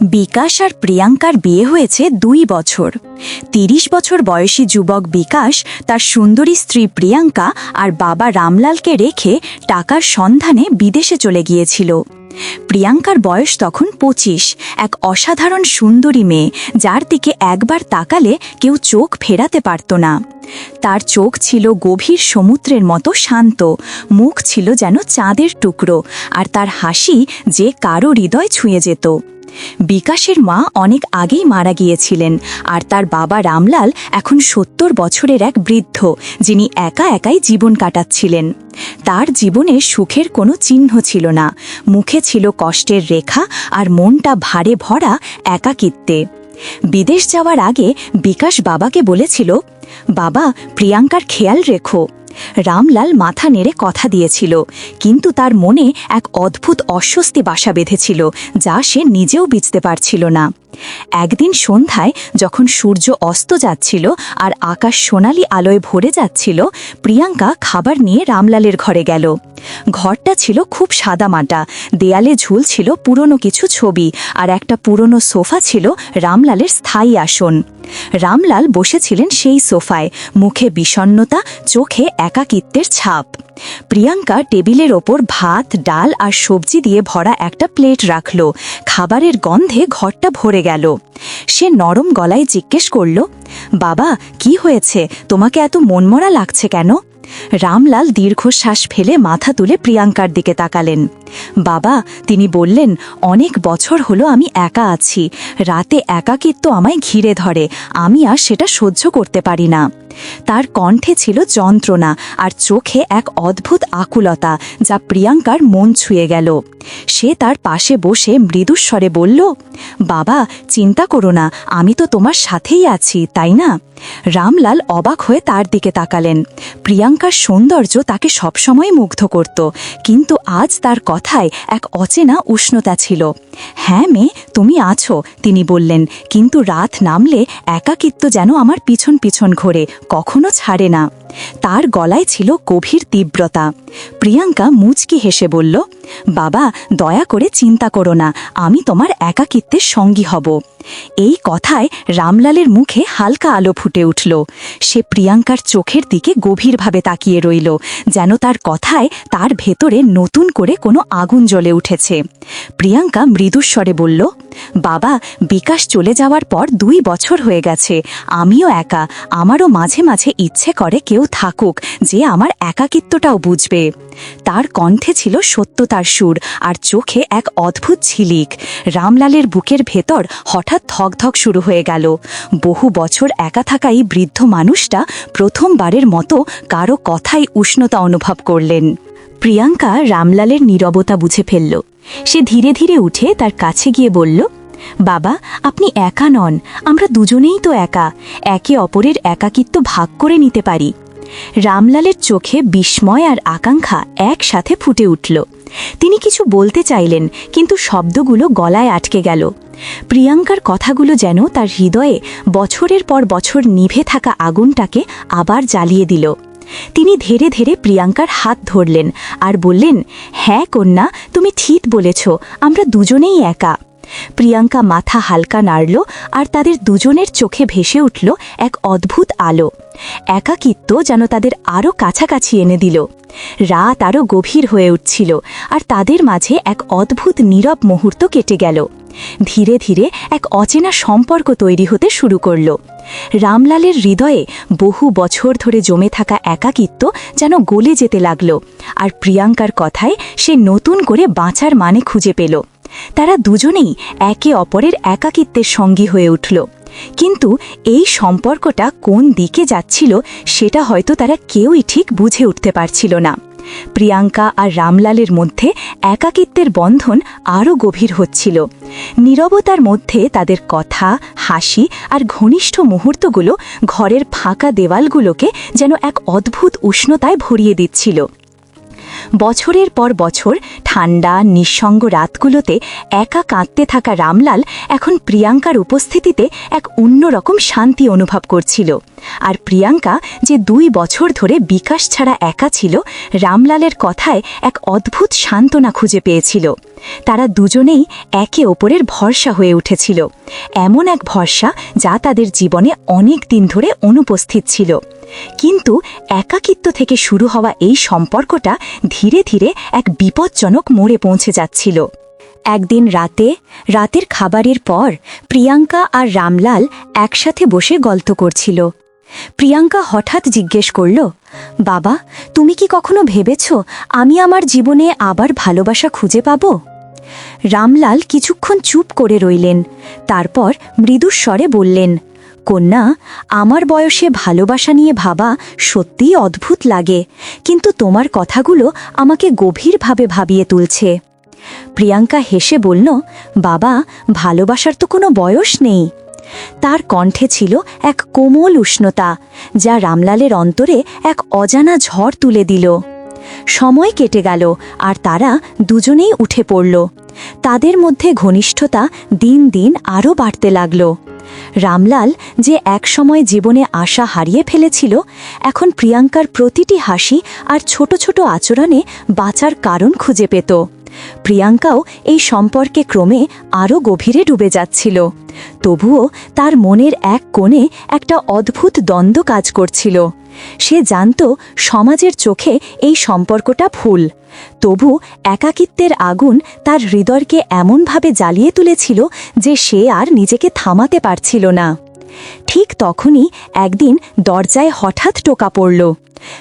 বিকাশ আর প্রিয়াঙ্কার বিয়ে হয়েছে দুই বছর। তিরিশ বছর বয়সী যুবক বিকাশ, তার সুন্দরী স্ত্রী প্রিয়াঙ্কা আর বাবা রামলালকে রেখে টাকার সন্ধানে বিদেশে চলে গিয়েছিল। প্রিয়াঙ্কার বয়স তখন পঁচিশ, এক অসাধারণ সুন্দরী মেয়ে, যার দিকে একবার তাকালে কেউ চোখ ফেরাতে পারত না। তার চোখ ছিল গভীর সমুদ্রের মতো শান্ত, মুখ ছিল যেন চাঁদের টুকরো, আর তার হাসি যে কারও হৃদয় ছুঁয়ে যেত। বিকাশের মা অনেক আগেই মারা গিয়েছিলেন, আর তার বাবা রামলাল এখন সত্তর বছরের এক বৃদ্ধ, যিনি একা একাই জীবন কাটাচ্ছিলেন। তার জীবনে সুখের কোনো চিহ্ন ছিল না, মুখে ছিল কষ্টের রেখা আর মনটা ভারে ভরা একাকিত্বে। বিদেশ যাওয়ার আগে বিকাশ বাবাকে বলেছিল, বাবা, প্রিয়াঙ্কার খেয়াল রেখো। রামলাল মাথা নেড়ে কথা দিয়েছিল, কিন্তু তার মনে এক অদ্ভুত অস্বস্তি বাসা বেঁধেছিল, যা সে নিজেও বুঝতে পারছিল না। একদিন সন্ধ্যায় যখন সূর্য অস্ত যাচ্ছিল আর আকাশ সোনালি আলোয় ভরে যাচ্ছিল, প্রিয়াঙ্কা খাবার নিয়ে রামলালের ঘরে গেল। ঘরটা ছিল খুব সাদামাটা দেয়ালে ঝুলছিল পুরনো কিছু ছবি আর একটা পুরনো সোফা ছিল রামলালের স্থায়ী আসন। রামলাল বসেছিলেন সেই সোফায়, মুখে বিষণ্নতা চোখে একাকিত্বের ছাপ। প্রিয়াঙ্কা টেবিলের ওপর ভাত, ডাল আর সবজি দিয়ে ভরা একটা প্লেট রাখল। খাবারের গন্ধে ঘরটা ভরে গেল। সে নরম গলায় জিজ্ঞেস করল, বাবা, কি হয়েছে? তোমাকে এত মনমরা লাগছে কেন? রামলাল দীর্ঘশ্বাস ফেলে মাথা তুলে প্রিয়াঙ্কার দিকে তাকালেন। বাবা, তিনি বললেন, অনেক বছর হলো আমি একা আছি। রাতে একাকিত্ব আমায় ঘিরে ধরে। আমি আর সেটা সহ্য করতে পারি না। তার কণ্ঠে ছিল যন্ত্রণা আর চোখে এক অদ্ভুত আকুলতা যা প্রিয়াঙ্কার মন ছুঁয়ে গেল। সে তার পাশে বসে মৃদুস্বরে বলল, বাবা, চিন্তা করো না, আমি তো তোমার সাথেই আছি, তাই না? রামলাল অবাক হয়ে তার দিকে তাকালেন। প্রিয়াঙ্কার সৌন্দর্য তাকে সবসময় মুগ্ধ করত, কিন্তু আজ তার কথায় এক অচেনা উষ্ণতা ছিল। হ্যাঁ মেয়ে, তুমি আছো, তিনি বললেন, কিন্তু রাত নামলে একাকিত্ব যেন আমার পিছন পিছন ঘোরে, কখনো ছাড়ে না। তার গলায় ছিল গভীর তীব্রতা। প্রিয়াঙ্কা মুচকি হেসে বলল, বাবা, দয়া করে চিন্তা করো না, আমি তোমার একাকিত্বের সঙ্গী হব। এই কথায় রামলালের মুখে হালকা আলো ফুটে উঠল। সে প্রিয়াঙ্কার চোখের দিকে গভীরভাবে তাকিয়ে রইল, যেন তার কথায় তার ভেতরে নতুন করে কোনো আগুন জ্বলে উঠেছে। প্রিয়াঙ্কা মৃদুস্বরে বলল বাবা, বিকাশ চলে যাওয়ার পর দুই বছর হয়ে গেছে। আমিও একা। আমারও মাঝে মাঝে ইচ্ছে করে কেউ থাকুক, যে আমার একাকিত্বটাও বুঝবে। তার কণ্ঠে ছিল সত্যতার সুর আর চোখে এক অদ্ভুত ঝিলিক। রামলালের বুকের ভেতর হঠাৎ ধকধক শুরু হয়ে গেল। বহু বছর একা থাকা এই বৃদ্ধ মানুষটা প্রথমবারের মতো কারও কথাই উষ্ণতা অনুভব করলেন। প্রিয়াঙ্কা রামলালের নীরবতা বুঝে ফেলল। সে ধীরে ধীরে উঠে তার কাছে গিয়ে বলল, বাবা, আপনি একা নন, আমরা দুজনেই তো একা। একে অপরের একাকিত্ব ভাগ করে নিতে পারি। রামলালের চোখে বিস্ময় আর আকাঙ্ক্ষা একসাথে ফুটে উঠল। তিনি কিছু বলতে চাইলেন, কিন্তু শব্দগুলো গলায় আটকে গেল। প্রিয়াঙ্কার কথাগুলো যেন তার হৃদয়ে বছরের পর বছর নিভে থাকা আগুনটাকে আবার জ্বালিয়ে দিল। তিনি ধীরে ধীরে প্রিয়াঙ্কার হাত ধরলেন আর বললেন হ্যাঁ কন্যা, তুমি ঠিক বলেছ, আমরা দুজনেই একা। প্রিয়াঙ্কা মাথা হালকা নাড়ল আর তাদের দুজনের চোখে ভেসে উঠল এক অদ্ভুত আলো। একাকিত্ব যেন তাদের আরও কাছাকাছি এনে দিল। রাত আরও গভীর হয়ে উঠছিল আর তাদের মাঝে এক অদ্ভুত নীরব মুহূর্ত কেটে গেল। ধীরে ধীরে এক অচেনা সম্পর্ক তৈরি হতে শুরু করল। রামলালের হৃদয়ে বহু বছর ধরে জমে থাকা একাকিত্ব যেন গলে যেতে লাগল, আর প্রিয়াঙ্কার কথায় সে নতুন করে বাঁচার মানে খুঁজে পেল। তারা দুজনেই একে অপরের একাকিত্বের সঙ্গী হয়ে উঠল। কিন্তু এই সম্পর্কটা কোন দিকে যাচ্ছিল, সেটা হয়তো তারা কেউই ঠিক বুঝে উঠতে পারছিল না। প্রিয়াঙ্কা আর রামলালের মধ্যে একাকিত্বের বন্ধন আরও গভীর হচ্ছিল। নীরবতার মধ্যে তাদের কথা, হাসি আর ঘনিষ্ঠ মুহূর্তগুলো ঘরের ফাঁকা দেওয়ালগুলোকে যেন এক অদ্ভুত উষ্ণতায় ভরিয়ে দিচ্ছিল। বছরের পর বছর ঠান্ডা, নিঃসঙ্গ রাতগুলোতে একা কাঁদতে থাকা রামলাল এখন প্রিয়াঙ্কার উপস্থিতিতে এক অন্যরকম শান্তি অনুভব করছিল। আর প্রিয়াঙ্কা যে দুই বছর ধরে বিকাশ ছাড়া একা ছিল, রামলালের কথায় এক অদ্ভুত সান্ত্বনা খুঁজে পেয়েছিল। তারা দুজনেই একে অপরের ভরসা হয়ে উঠেছিল। এমন এক ভরসা যা তাদের জীবনে অনেক দিন ধরে অনুপস্থিত ছিল। কিন্তু একাকিত্ব থেকে শুরু হওয়া এই সম্পর্কটা ধীরে ধীরে এক বিপজ্জনক মোড়ে পৌঁছে যাচ্ছিল। একদিন রাতে, রাতের খাবারের পর, প্রিয়াঙ্কা আর রামলাল একসাথে বসে গল্প করছিল। প্রিয়াঙ্কা হঠাৎ জিজ্ঞেস করল, বাবা, তুমি কি কখনো ভেবেছ আমি আমার জীবনে আবার ভালোবাসা খুঁজে পাব? রামলাল কিছুক্ষণ চুপ করে রইলেন, তারপর মৃদুস্বরে বললেন, কন্যা, আমার বয়সে ভালোবাসা নিয়ে ভাবা সত্যিই অদ্ভুত লাগে, কিন্তু তোমার কথাগুলো আমাকে গভীরভাবে ভাবিয়ে তুলছে। প্রিয়াঙ্কা হেসে বলল, বাবা, ভালোবাসার তো কোনো বয়স নেই। তার কণ্ঠে ছিল এক কোমল উষ্ণতা, যা রামলালের অন্তরে এক অজানা ঝড় তুলে দিল। সময় কেটে গেল, আর তারা দুজনেই উঠে পড়ল। তাদের মধ্যে ঘনিষ্ঠতা দিন দিন আরও বাড়তে লাগল। রামলাল যে একসময় জীবনে আশা হারিয়ে ফেলেছিল, এখন প্রিয়াঙ্কার প্রতিটি হাসি আর ছোট ছোট আচরণে বাঁচার কারণ খুঁজে পেত। প্রিয়াঙ্কাও এই সম্পর্কে ক্রমে আরও গভীরে ডুবে যাচ্ছিল। তবুও তার মনের এক কোণে একটা অদ্ভুত দ্বন্দ্ব কাজ করছিল। সে জানত সমাজের চোখে এই সম্পর্কটা ভুল। তবু একাকিত্বের আগুন তার হৃদয়কে এমনভাবে জ্বালিয়ে তুলেছিল যে সে আর নিজেকে থামাতে পারছিল না। ঠিক তখনই একদিন দরজায় হঠাৎ টোকা পড়ল।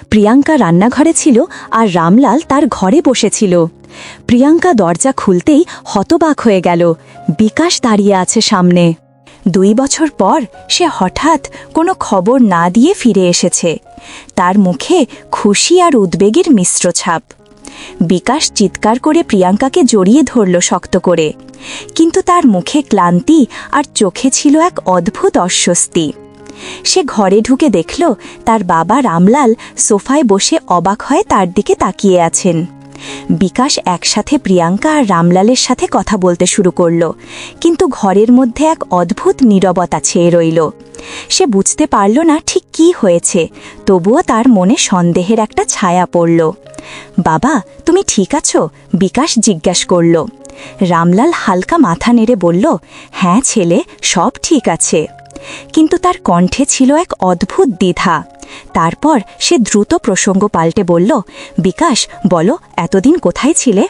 প্রিয়াঙ্কা রান্নাঘরে ছিল আর রামলাল তার ঘরে বসেছিল। প্রিয়াঙ্কা দরজা খুলতেই হতবাক হয়ে গেল। বিকাশ দাঁড়িয়ে আছে সামনে। দুই বছর পর সে হঠাৎ কোনো খবর না দিয়ে ফিরে এসেছে। তার মুখে খুশি আর উদ্বেগের মিশ্র ছাপ। বিকাশ চিৎকার করে প্রিয়াঙ্কাকে জড়িয়ে ধরল শক্ত করে। কিন্তু তার মুখে ক্লান্তি আর চোখে ছিল এক অদ্ভুত অস্বস্তি। সে ঘরে ঢুকে দেখল, তার বাবা রামলাল সোফায় বসে অবাক হয়ে তার দিকে তাকিয়ে আছেন। বিকাশ একসাথে প্রিয়াঙ্কা আর রামলালের সাথে কথা বলতে শুরু করল, কিন্তু ঘরের মধ্যে এক অদ্ভুত নীরবতা ছেয়ে রইল। সে বুঝতে পারল না ঠিক কি হয়েছে? তবুও তার মনে সন্দেহের একটা ছায়া পড়ল। বাবা, তুমি ঠিক আছো? বিকাশ জিজ্ঞাস করল। রামলাল হালকা মাথা নেড়ে বলল হ্যাঁ ছেলে, সব ঠিক আছে। কিন্তু তার কণ্ঠে ছিল এক অদ্ভুত দ্বিধা। তারপর সে দ্রুত প্রসঙ্গ পাল্টে বলল, বিকাশ, বলো, এতদিন কোথায় ছিলে?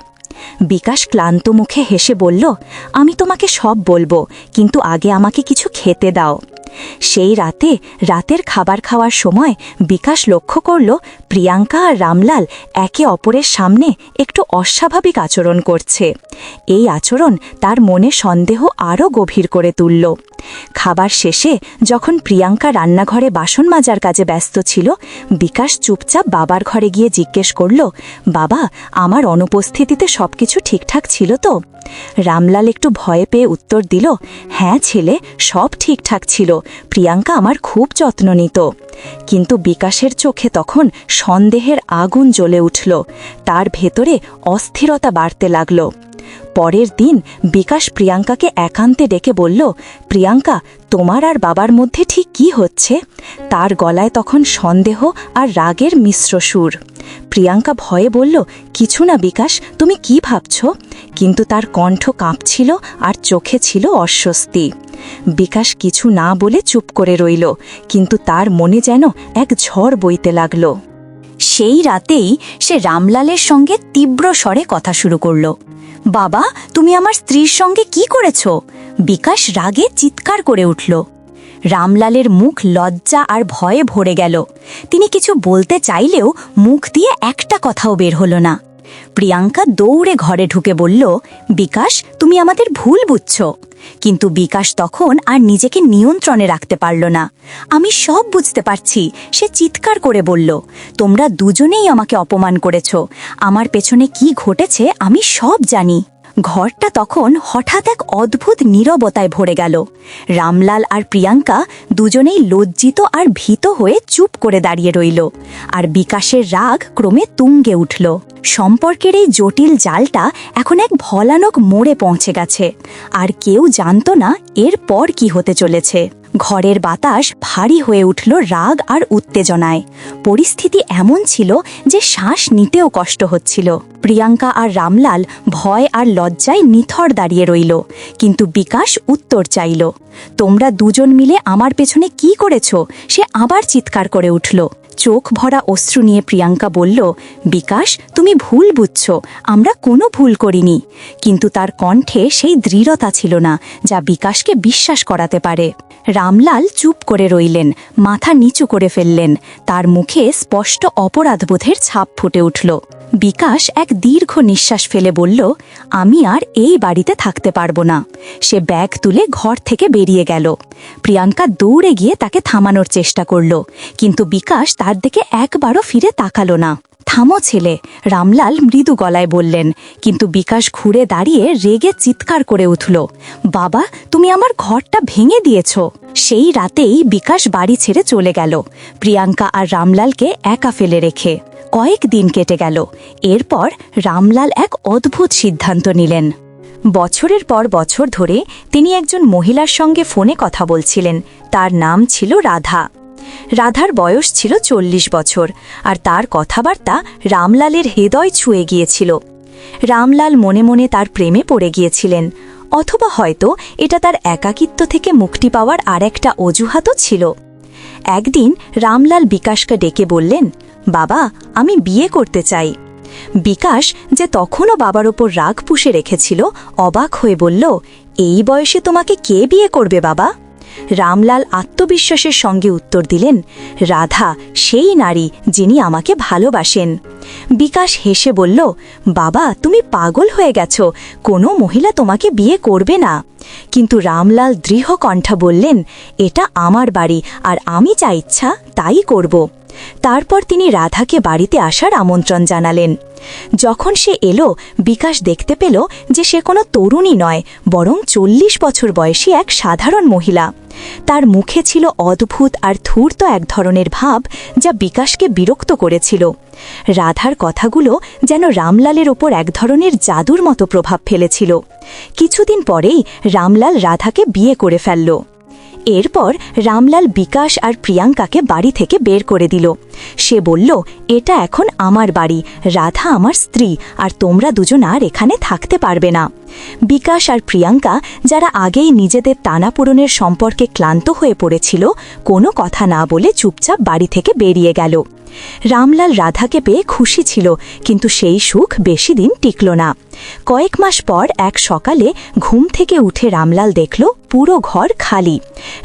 বিকাশ ক্লান্ত মুখে হেসে বলল, আমি তোমাকে সব বলব, কিন্তু আগে আমাকে কিছু খেতে দাও। সেই রাতে রাতের খাবার খাওয়ার সময় বিকাশ লক্ষ্য করল প্রিয়াঙ্কা আর রামলাল একে অপরের সামনে একটু অস্বাভাবিক আচরণ করছে। এই আচরণ তার মনে সন্দেহ আরও গভীর করে তুলল। খাবার শেষে যখন প্রিয়াঙ্কা রান্নাঘরে বাসন মাজার কাজে ব্যস্ত ছিল, বিকাশ চুপচাপ বাবার ঘরে গিয়ে জিজ্ঞেস করল, বাবা, আমার অনুপস্থিতিতে সবকিছু ঠিকঠাক ছিল তো? রামলাল একটু ভয়ে পেয়ে উত্তর দিল হ্যাঁ ছেলে, সব ঠিকঠাক ছিল। প্রিয়াঙ্কা আমার খুব যত্ন নিত। কিন্তু বিকাশের চোখে তখন সন্দেহের আগুন জ্বলে উঠল। তার ভেতরে অস্থিরতা বাড়তে লাগল। পরের দিন বিকাশ প্রিয়াঙ্কাকে একান্তে ডেকে বলল, প্রিয়াঙ্কা, তোমার আর বাবার মধ্যে ঠিক কি হচ্ছে? তার গলায় তখন সন্দেহ আর রাগের মিশ্র সুর। প্রিয়াঙ্কা ভয়ে বলল, কিছু না বিকাশ, তুমি কি ভাবছ? কিন্তু তার কণ্ঠ কাঁপছিল আর চোখে ছিল অস্বস্তি। বিকাশ কিছু না বলে চুপ করে রইল, কিন্তু তার মনে যেন এক ঝড় বইতে লাগল। সেই রাতেই সে রামলালের সঙ্গে তীব্র স্বরে কথা শুরু করল। বাবা, তুমি আমার স্ত্রীর সঙ্গে কি করেছ? বিকাশ রাগে চিৎকার করে উঠল। রামলালের মুখ লজ্জা আর ভয়ে ভরে গেল। তিনি কিছু বলতে চাইলেও মুখ দিয়ে একটা কথাও বের হলো না। প্রিয়াঙ্কা দৌড়ে ঘরে ঢুকে বলল, বিকাশ, তুমি আমাদের ভুল বুঝছ। কিন্তু বিকাশ তখন আর নিজেকে নিয়ন্ত্রণে রাখতে পারল না। আমি সব বুঝতে পারছি। সে চিৎকার করে বলল, তোমরা দুজনেই আমাকে অপমান করেছ। আমার পেছনে কি ঘটেছে আমি সব জানি। ঘরটা তখন হঠাৎ এক অদ্ভুত নীরবতায় ভরে গেল। রামলাল আর প্রিয়াঙ্কা দুজনেই লজ্জিত আর ভীত হয়ে চুপ করে দাঁড়িয়ে রইল। আর বিকাশের রাগ ক্রমে তুঙ্গে উঠল। সম্পর্কের এই জটিল জালটা এখন এক ভলানক মোড়ে পৌঁছে গেছে। আর কেউ জানত না এর পর কি হতে চলেছে। ঘরের বাতাস ভারী হয়ে উঠল রাগ আর উত্তেজনায়। পরিস্থিতি এমন ছিল যে শ্বাস নিতেও কষ্ট হচ্ছিল। প্রিয়াঙ্কা আর রামলাল ভয় আর লজ্জায় নিথর দাঁড়িয়ে রইল, কিন্তু বিকাশ উত্তর চাইল, তোমরা দুজন মিলে আমার পেছনে কি করেছ? সে আবার চিৎকার করে উঠল চোখ ভরা অশ্রু নিয়ে প্রিয়াঙ্কা বলল, বিকাশ, তুমি ভুল বুঝছ, আমরা কোনো ভুল করিনি। কিন্তু তার কণ্ঠে সেই দৃঢ়তা ছিল না, যা বিকাশকে বিশ্বাস করাতে পারে। রামলাল চুপ করে রইলেন, মাথা নিচু করে ফেললেন, তার মুখে স্পষ্ট অপরাধবোধের ছাপ ফুটে উঠল। বিকাশ এক দীর্ঘ নিঃশ্বাস ফেলে বলল, আমি আর এই বাড়িতে থাকতে পারব না। সে ব্যাগ তুলে ঘর থেকে বেরিয়ে গেল। প্রিয়াঙ্কা দৌড়ে গিয়ে তাকে থামানোর চেষ্টা করল, কিন্তু বিকাশ তার দিকে একবারও ফিরে তাকালো না। থামো ছেলে, রামলাল মৃদু গলায় বললেন, কিন্তু বিকাশ ঘুরে দাঁড়িয়ে রেগে চিৎকার করে উঠল, বাবা, তুমি আমার ঘরটা ভেঙে দিয়েছ। সেই রাতেই বিকাশ বাড়ি ছেড়ে চলে গেল। প্রিয়াঙ্কা আর রামলালকে একা ফেলে রেখে। কয়েক দিন কেটে গেল। এরপর রামলাল এক অদ্ভুত সিদ্ধান্ত নিলেন। বছরের পর বছর ধরে তিনি একজন মহিলার সঙ্গে ফোনে কথা বলছিলেন। তার নাম ছিল রাধা। রাধার বয়স ছিল চল্লিশ বছর, আর তার কথাবার্তা রামলালের হৃদয় ছুঁয়ে গিয়েছিল। রামলাল মনে মনে তার প্রেমে পড়ে গিয়েছিলেন, অথবা হয়তো এটা তার একাকিত্ব থেকে মুক্তি পাওয়ার আর একটা অজুহাতও ছিল। একদিন রামলাল বিকাশকে ডেকে বললেন বাবা, আমি বিয়ে করতে চাই। বিকাশ যে তখনও বাবার ওপর রাগ পুষে রেখেছিল, অবাক হয়ে বলল, এই বয়সে তোমাকে কে বিয়ে করবে বাবা? রামলাল আত্মবিশ্বাসের সঙ্গে উত্তর দিলেন, রাধা, সেই নারী যিনি আমাকে ভালোবাসেন। বিকাশ হেসে বলল, বাবা, তুমি পাগল হয়ে গেছ, কোনো মহিলা তোমাকে বিয়ে করবে না। কিন্তু রামলাল দৃঢ় কণ্ঠা বললেন, এটা আমার বাড়ি, আর আমি যা ইচ্ছা তাই করব। তারপর তিনি রাধাকে বাড়িতে আসার আমন্ত্রণ জানালেন। যখন সে এলো, বিকাশ দেখতে পেল যে সে কোনো তরুণী নয়, বরং চল্লিশ বছর বয়সী এক সাধারণ মহিলা। তার মুখে ছিল অদ্ভুত আর ধূর্ত এক ধরনের ভাব যা বিকাশকে বিরক্ত করেছিল। রাধার কথাগুলো যেন রামলালের ওপর এক ধরনের জাদুর মতো প্রভাব ফেলেছিল। কিছুদিন পরেই রামলাল রাধাকে বিয়ে করে ফেলল। এরপর রামলাল বিকাশ আর প্রিয়াঙ্কাকে বাড়ি থেকে বের করে দিল। সে বলল, এটা এখন আমার বাড়ি, রাধা আমার স্ত্রী, আর তোমরা দুজন আর এখানে থাকতে পারবে না। বিকাশ আর প্রিয়াঙ্কা, যারা আগেই নিজেদের টানাপূরণের সম্পর্কে ক্লান্ত হয়ে পড়েছিল, কোনো কথা না বলে চুপচাপ বাড়ি থেকে বেরিয়ে গেল। রামলাল রাধাকে পেয়ে খুশি ছিল, কিন্তু সেই সুখ বেশি দিন টিকল না। কয়েক মাস পর এক সকালে ঘুম থেকে উঠে রামলাল দেখল পুরো ঘর খালি।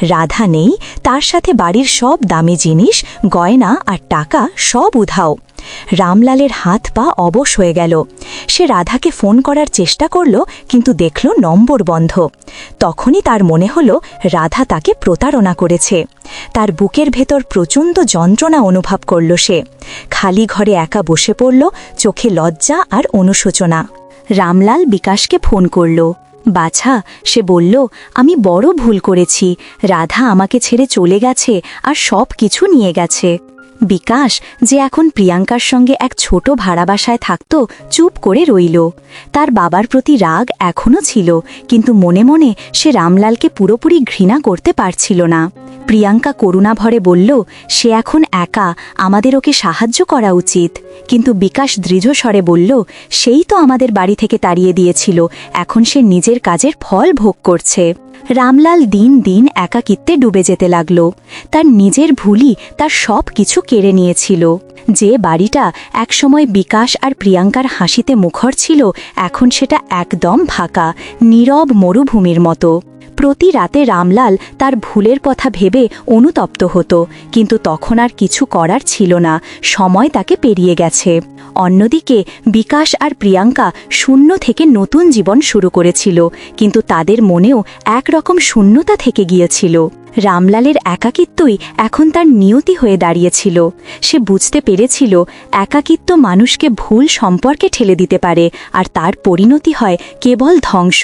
রাধা নেই, তার সাথে বাড়ির সব দামি জিনিস, গয়না আর টাকা সব উধাও। রামলালের হাত পা অবশ হয়ে গেল। সে রাধাকে ফোন করার চেষ্টা করল, কিন্তু দেখল নম্বর বন্ধ। তখনই তার মনে হল রাধা তাকে প্রতারণা করেছে। তার বুকের ভেতর প্রচণ্ড যন্ত্রণা অনুভব করল সে। খালি ঘরে একা বসে পড়ল, চোখে লজ্জা আর অনুশোচনা। রামলাল বিকাশকে ফোন করল। বাছা, সে বলল, আমি বড় ভুল করেছি। রাধা আমাকে ছেড়ে চলে গেছে আর সব কিছু নিয়ে গেছে। বিকাশ, যে এখন প্রিয়াঙ্কার সঙ্গে এক ছোট ভাড়া বাসায় থাকত, চুপ করে রইল। তার বাবার প্রতি রাগ এখনও ছিল, কিন্তু মনে মনে সে রামলালকে পুরোপুরি ঘৃণা করতে পারছিল না। প্রিয়াঙ্কা করুণা ভরে বলল, সে এখন একা, আমাদের ওকে সাহায্য করা উচিত। কিন্তু বিকাশ দৃঢ়স্বরে বলল, সেই তো আমাদের বাড়ি থেকে তাড়িয়ে দিয়েছিল, এখন সে নিজের কাজের ফল ভোগ করছে। রামলাল দিন দিন একাকিত্বে ডুবে যেতে লাগল। তার নিজের ভুলই তার সব কিছু কেড়ে নিয়েছিল। যে বাড়িটা একসময় বিকাশ আর প্রিয়াঙ্কার হাসিতে মুখর ছিল, এখন সেটা একদম ফাঁকা, নীরব মরুভূমির মতো। প্রতি রাতে রামলাল তার ভুলের কথা ভেবে অনুতপ্ত হতো, কিন্তু তখন আর কিছু করার ছিল না, সময় তাকে পেরিয়ে গেছে। অন্যদিকে, বিকাশ আর প্রিয়াঙ্কা শূন্য থেকে নতুন জীবন শুরু করেছিল, কিন্তু তাদের মনেও একরকম শূন্যতা থেকে গিয়েছিল। রামলালের একাকিত্বই এখন তার নিয়তি হয়ে দাঁড়িয়েছিল। সে বুঝতে পেরেছিল, একাকিত্ব মানুষকে ভুল সম্পর্কে ঠেলে দিতে পারে, আর তার পরিণতি হয় কেবল ধ্বংস।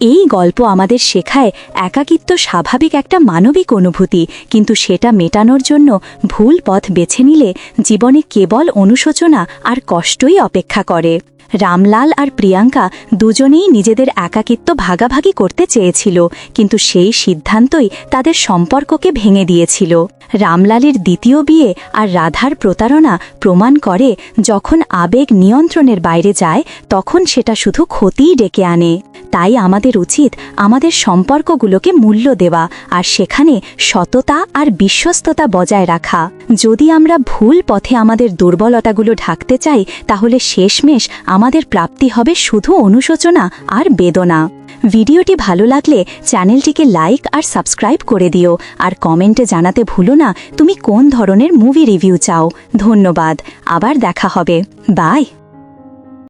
এই গল্প আমাদের শেখায় একাকিত্ব স্বাভাবিক একটা মানবিক অনুভূতি, কিন্তু সেটা মেটানোর জন্য ভুল পথ বেছে নিলে জীবনে কেবল অনুশোচনা আর কষ্টই অপেক্ষা করে। রামলাল আর প্রিয়াঙ্কা দুজনেই নিজেদের একাকিত্ব ভাগাভাগি করতে চেয়েছিল, কিন্তু সেই সিদ্ধান্তই তাদের সম্পর্ককে ভেঙে দিয়েছিল। রামলালের দ্বিতীয় বিয়ে আর রাধার প্রতারণা প্রমাণ করে যখন আবেগ নিয়ন্ত্রণের বাইরে যায়, তখন সেটা শুধু ক্ষতিই ডেকে আনে। তাই আমাদের উচিত আমাদের সম্পর্কগুলোকে মূল্য দেওয়া আর সেখানে সততা আর বিশ্বস্ততা বজায় রাখা। যদি আমরা ভুল পথে আমাদের দুর্বলতাগুলো ঢাকতে চাই, তাহলে শেষমেশ আমাদের প্রাপ্তি হবে শুধু অনুশোচনা আর বেদনা। ভিডিওটি ভালো লাগলে চ্যানেলটিকে লাইক আর সাবস্ক্রাইব করে দিও, আর কমেন্টে জানাতে ভুলো না তুমি কোন ধরনের মুভি রিভিউ চাও। ধন্যবাদ, আবার দেখা হবে। বাই!